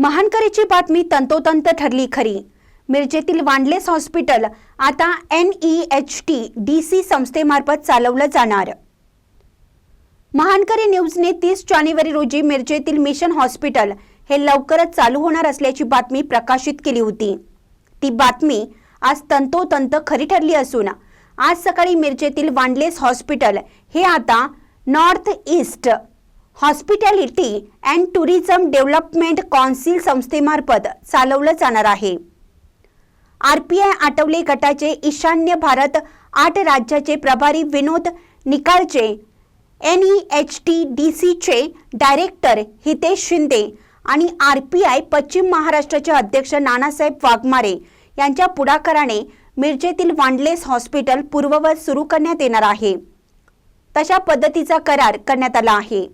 महानकरीची बातमी तंतोतंत ठरली खरी. मिरजेतील वांडलेस हॉस्पिटल आता N E H T D C संस्थेमार्फत चालवलं जाणार. महानकरी न्यूजने तीस जानेवारी रोजी मिरजेतील मिशन हॉस्पिटल हे लवकरच चालू होणार असल्याची बातमी प्रकाशित केली होती. ती बातमी आज तंतोतंत खरी ठरली असून आज सकाळी मिरजेतील वांडलेस हॉस्पिटल हे आता North East hospitality and tourism development council संस्थेमार्फत चालवलं जाणार आहे. आर पी आय आठवले गटाचे ईशान्य भारत आठ राज्याचे प्रभारी Vinod निकाळचे N E H T D सीचे डायरेक्टर हितेश शिंदे आणि आर पी आय पश्चिम महाराष्ट्राचे अध्यक्ष नानासाहेब वाघमारे यांच्या पुढाकाराने मिरजेतील वांडलेस हॉस्पिटल पूर्ववत सुरू करण्यात येणार आहे. तशा पद्धतीचा करार करण्यात आला आहे.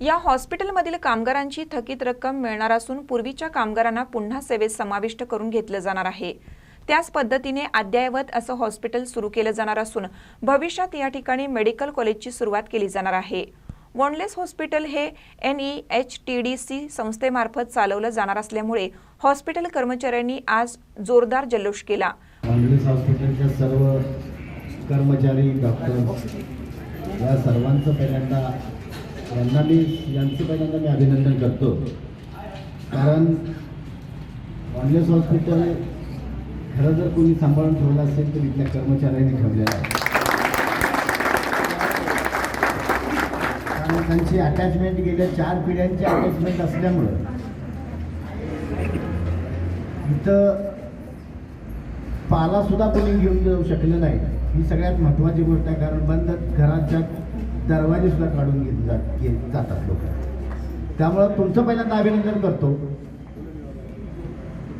या हॉस्पिटलमधील कामगारांची थकीत रक्कम मिळणार असून पूर्वीच्या कामगारांना पुन्हा सेवेत समाविष्ट करून घेतलं जाणार आहे. त्याच पद्धतीने अद्ययावत असं हॉस्पिटल सुरू केलं जाणार असून भविष्यात या ठिकाणी मेडिकल कॉलेजची सुरुवात केली जाणार आहे. वॉनलेस हॉस्पिटल हे N E H T D C संस्थेमार्फत चालवलं जाणार असल्यामुळे हॉस्पिटल कर्मचाऱ्यांनी आज जोरदार जल्लोष केला. हॉस्पिटलच्या सर्व कर्मचारी डॉक्टर या सर्वांचं पहिल्यांदा यांना मी यांचं पहिल्यांदा मी अभिनंदन करतो. कारण मांडलेस हॉस्पिटल खरं जर कोणी सांभाळून ठेवलं असेल तर इथल्या कर्मचाऱ्यांनी ठेवलेलं आहे. कारण त्यांची अटॅचमेंट गेल्या चार पिढ्यांची अटॅचमेंट असल्यामुळं इथं पाला सुद्धा कोणी घेऊन जाऊ शकलं नाही. ही सगळ्यात महत्त्वाची गोष्ट आहे. कारण बंद घराच्या दरवाजे सुद्धा काढून घेत जात घेत जातात लोक. त्यामुळं तुमचं पहिल्यांदा अभिनंदन करतो.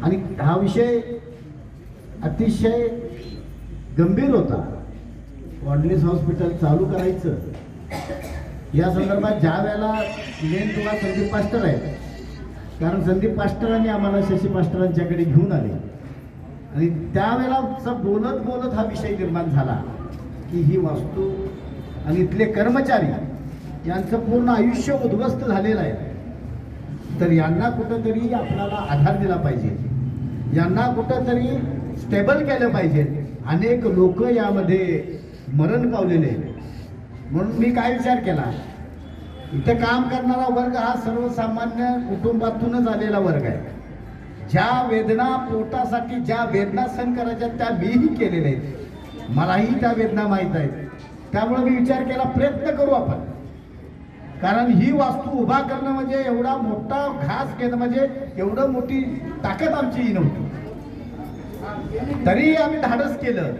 आणि हा विषय अतिशय गंभीर होता. वॉन्डलीस हॉस्पिटल चालू करायचं. या संदर्भात ज्या वेळेला मेन तुम्हाला संदीप पास्टर आहे कारण संदीप मास्टरांनी आम्हाला शशी मास्टरांच्याकडे घेऊन आले. आणि त्यावेळेला बोलत बोलत हा विषय निर्माण झाला की ही वास्तू आणि इथले कर्मचारी यांचं पूर्ण आयुष्य उद्ध्वस्त झालेलं आहे. तर यांना कुठंतरी आपल्याला आधार दिला पाहिजे. यांना कुठंतरी स्टेबल केलं पाहिजे. अनेक लोक यामध्ये मरण पावलेले आहेत. म्हणून मी काय विचार केला? इथे काम करणारा वर्ग हा सर्वसामान्य कुटुंबातूनच आलेला वर्ग आहे. ज्या वेदना पोटासाठी ज्या वेदना सहन करायच्या त्या मीही केलेल्या आहेत. मलाही त्या वेदना माहीत आहेत. त्यामुळे मी विचार केला प्रयत्न करू आपण. कारण ही वास्तू उभा करणं म्हणजे एवढा मोठा घास घेणं म्हणजे एवढं मोठी ताकद आमची ही नव्हती. तरी आम्ही धाडस केलं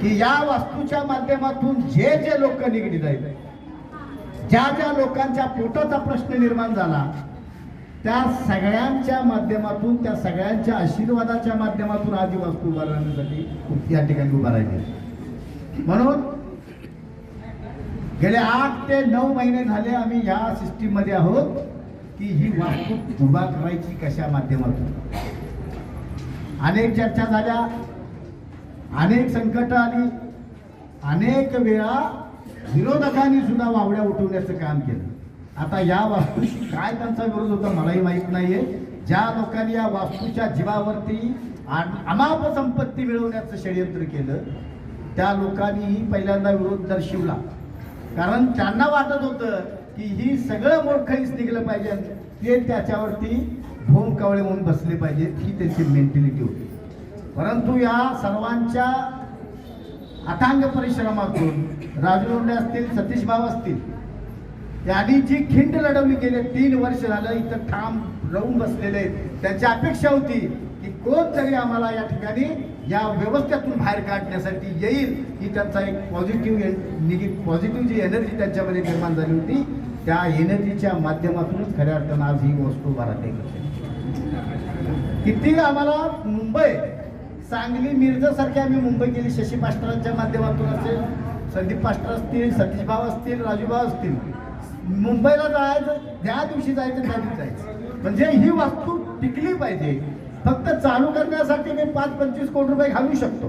की या वास्तूच्या माध्यमातून जे जे लोक निगडीत आहेत ज्या ज्या लोकांच्या पोटाचा प्रश्न निर्माण झाला त्या सगळ्यांच्या माध्यमातून त्या सगळ्यांच्या आशीर्वादाच्या माध्यमातून आज ही वास्तू उभारण्यासाठी या ठिकाणी उभा राहिली म्हणून गेले आठ ते नऊ महिने झाले आम्ही ह्या सिस्टीममध्ये आहोत की ही वास्तू उभा करायची कशा माध्यमातून? अनेक चर्चा झाल्या अनेक संकट आली अनेक वेळा विरोधकांनी सुद्धा वावड्या उठवण्याचं काम केलं. आता या वास्तूशी काय त्यांचा विरोध होता मलाही माहीत नाहीये. ज्या लोकांनी या वास्तूच्या जीवावरती आ- अमाप संपत्ती मिळवण्याचं षडयंत्र केलं त्या लोकांनीही पहिल्यांदा विरोध दर्शवला. कारण त्यांना वाटत होतं की ही सगळं मोठखईच निघलं पाहिजे. ते त्याच्यावरती भोम म्हणून बसले पाहिजेत ही त्यांची मेंटॅलिटी होती. परंतु या सर्वांच्या अथांग परिश्रमातून राजू असतील सतीश भाऊ असतील त्यांनी जी खिंड लढवली गेले तीन वर्ष झालं इथं ठाम राहून बसलेले आहेत. त्यांची अपेक्षा होती की कोणतरी आम्हाला या ठिकाणी या व्यवस्थेतून बाहेर काढण्यासाठी येईल ही त्यांचा एक पॉझिटिव्ह निगे पॉझिटिव्ह जी एनर्जी त्यांच्यामध्ये निर्माण झाली होती त्या एनर्जीच्या माध्यमातूनच खऱ्या अर्थानं आज ही वस्तू भारत किती आम्हाला मुंबई सांगली मिरजासारखी आम्ही मुंबई गेली शशी मास्टरांच्या माध्यमातून असेल संदीप मास्टर असतील सतीश भाऊ असतील राजूभाऊ असतील मुंबईला जायचं ज्या दिवशी जायचं त्या दिवशी जायचं. म्हणजे ही वास्तू टिकली पाहिजे. फक्त चालू करण्यासाठी मी पाच पंचवीस कोटी रुपये घालू शकतो.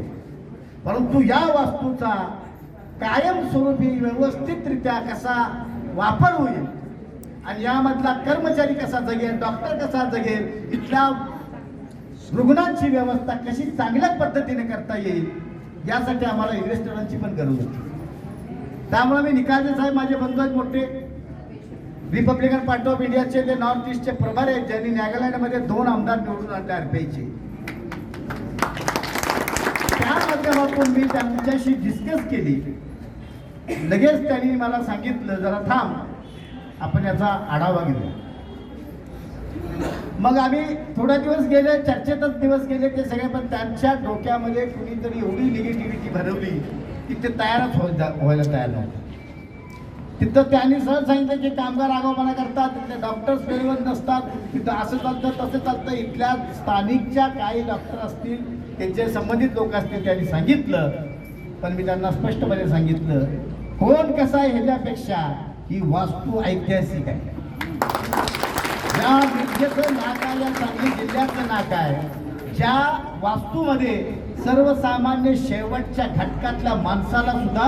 परंतु या वास्तूचा कायमस्वरूपी व्यवस्थितरित्या कसा वापर होईल आणि यामधला कर्मचारी कसा जगेल डॉक्टर कसा जगेल इथल्या रुग्णांची व्यवस्था कशी चांगल्या पद्धतीने करता येईल यासाठी आम्हाला इन्व्हेस्टरांची पण गरज होती. त्यामुळे मी निकालजे साहेब माझे बंधू आहेत मोठे. रिपब्लिकन पार्टी ऑफ इंडियाचे ते नॉर्थ ईस्टचे प्रभारी आहेत ज्यांनी नागालँडमध्ये दोन आमदार निवडून आणले आरपीआयचे. त्या माध्यमातून मी त्यांच्याशी डिस्कस केली. लगेच त्यांनी मला सांगितलं जरा थांब आपण याचा आढावा घेऊया. मग आम्ही थोडा दिवस गेले चर्चेतच दिवस गेले ते सगळे पण त्यांच्या डोक्यामध्ये कुणीतरी एवढी निगेटिव्हिटी भरवली की ते तयारच व्हायला व्हायला तयार नव्हतं. तिथं त्यांनी सहज सांगितलं की कामगार आगाऊपणा करतात तिथले डॉक्टर्स वेळेवर नसतात तिथं असं चालतं तसं चालतं. इथल्या स्थानिकच्या काही डॉक्टर असतील त्यांचे संबंधित लोक असतील त्यांनी सांगितलं. पण मी त्यांना स्पष्टपणे सांगितलं कोण कसा आहे ह्याच्यापेक्षा ही वास्तू ऐतिहासिक आहे. या विद्येचं नाक आहे या सांगली जिल्ह्याचं नाक आहे ज्या वास्तूमध्ये सर्वसामान्य शेवटच्या घटकातल्या माणसाला सुद्धा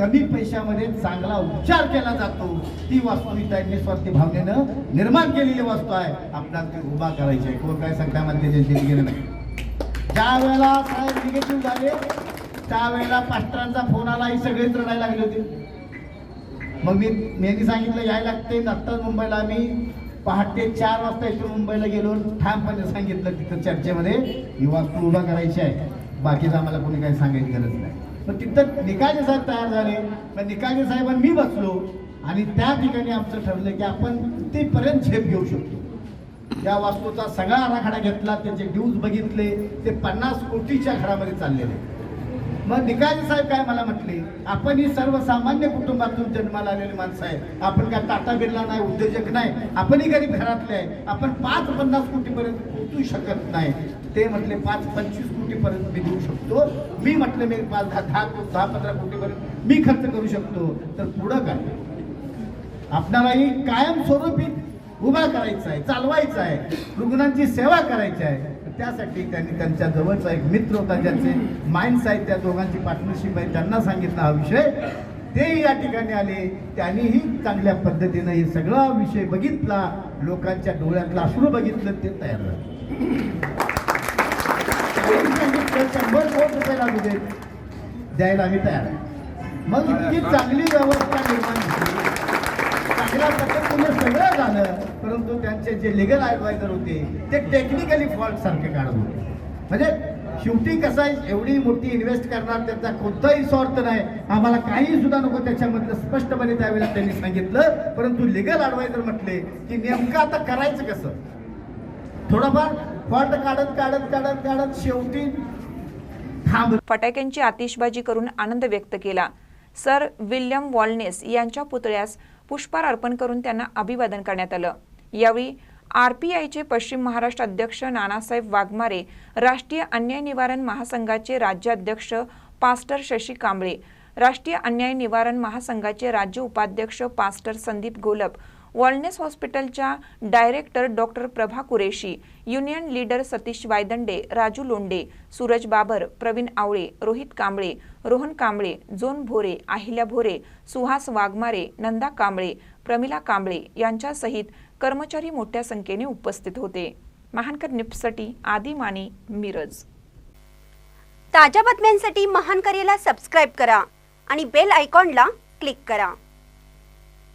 कमी पैशामध्ये चांगला उपचार केला जातो. ती वास्तू ही त्यांनी भावनेनं निर्माण केलेली वास्तू आहे. आपल्याला ती उभा करायची आहे. कोण काय सांगता मध्ये गेलं नाही ज्या वेळेला साहेब निगेटिव्ह झाले त्यावेळेला पास्टरांचा फोन आला ही सगळेच रडायला लागले होते. मग मी मी सांगितलं यायला लागते. आत्ताच मुंबईला आम्ही पहाटे चार वाजता इथून मुंबईला गेलो. ठामपणे सांगितलं तिथं चर्चेमध्ये ही वास्तू उभा करायची आहे. बाकीचं आम्हाला कोणी काही सांगायची गरज नाही. पण तिथं निकाजी साहेब तयार झाले. पण निकाजी साहेबांनी मी बसलो आणि त्या ठिकाणी आमचं ठरलं की आपण तिथपर्यंत झेप घेऊ शकतो. या वास्तूचा सगळा आराखडा घेतला त्याचे ड्यूज बघितले ते पन्नास कोटीच्या घरामध्ये चाललेले. मग निकाजी साहेब काय मला म्हटले? आपण ही सर्वसामान्य कुटुंबातून जन्माला आलेली माणसं आहे आपण काय टाटा बिर्ला नाही उद्योजक नाही. आपणही गरीब घरातले आहे. आपण पाच पन्नास कोटीपर्यंत पोहोचू शकत नाही. ते म्हटले पाच पंचवीस कोटीपर्यंत मी देऊ शकतो. मी म्हटलं मी पाच दहा दहा दहा पंधरा कोटीपर्यंत मी खर्च करू शकतो. तर पुढं काय? आपणालाही कायमस्वरूपी उभा करायचा आहे चालवायचा आहे रुग्णांची सेवा करायची आहे त्यासाठी त्यांनी त्यांच्या जवळचा एक मित्र होता ज्यांचे माइंड्स आहेत त्या दोघांची पार्टनरशिप आहे त्यांना सांगितला हा विषय. तेही या ठिकाणी आले. त्यांनीही चांगल्या पद्धतीनं हे सगळा विषय बघितला. लोकांच्या डोळ्यातला अश्रू बघितलं ते तयार झालं त्यांनी सांगितलं शंभर कोटी रुपये लागू देत द्यायला आम्ही तयार आहे. मग इतकी चांगली व्यवस्था निर्माण झाली. चांगल्या पद्धतीने सगळं झालं परंतु त्यांचे जे लिगल ॲडवायझर होते ते टेक्निकली फॉल्ट सारखे काढत होते. म्हणजे शेवटी कसं आहे एवढी मोठी इन्व्हेस्ट करणार त्यांचा कोणताही स्वार्थ नाही. आम्हाला काही सुद्धा नको त्याच्यामधलं स्पष्टपणे त्यावेळेला त्यांनी सांगितलं परंतु लिगल ॲडवायझर म्हटले की नेमकं आता करायचं कसं? थोडंफार फॉल्ट काढत काढत काढत काढत शेवटी थांब. फटाक्यांची आतिषबाजी करून आनंद व्यक्त केला. सर विल्यम वॉलनेस यांच्या पुतळ्यास पुष्पार अर्पण करून त्यांना अभिवादन करण्यात आलं. यावेळी आर पी आयचे पश्चिम महाराष्ट्र अध्यक्ष नानासाहेब वाघमारे राष्ट्रीय अन्याय निवारण महासंघाचे राज्याध्यक्ष पास्टर शशी कांबळे राष्ट्रीय अन्याय निवारण महासंघाचे राज्य उपाध्यक्ष पास्टर संदीप गोलप वॉलनेस हॉस्पिटलच्या director doctor Prabha Qureshi union leader Satish Waydande Raju Londhe Suraj Babar Pravin Awale Rohit Kamble Rohan Kamble John Bhore Ahilya Bhore Suhas Waghmare Nanda Kamble Pramila Kamble यांच्यासहित कर्मचारी मोठ्या संख्येने उपस्थित होते. महानकर निप्ससाठी आदी माने मिरज. ताज्या बातम्यांसाठी महान करेला सबस्क्राईब करा आणि बेल आयकॉनला क्लिक करा.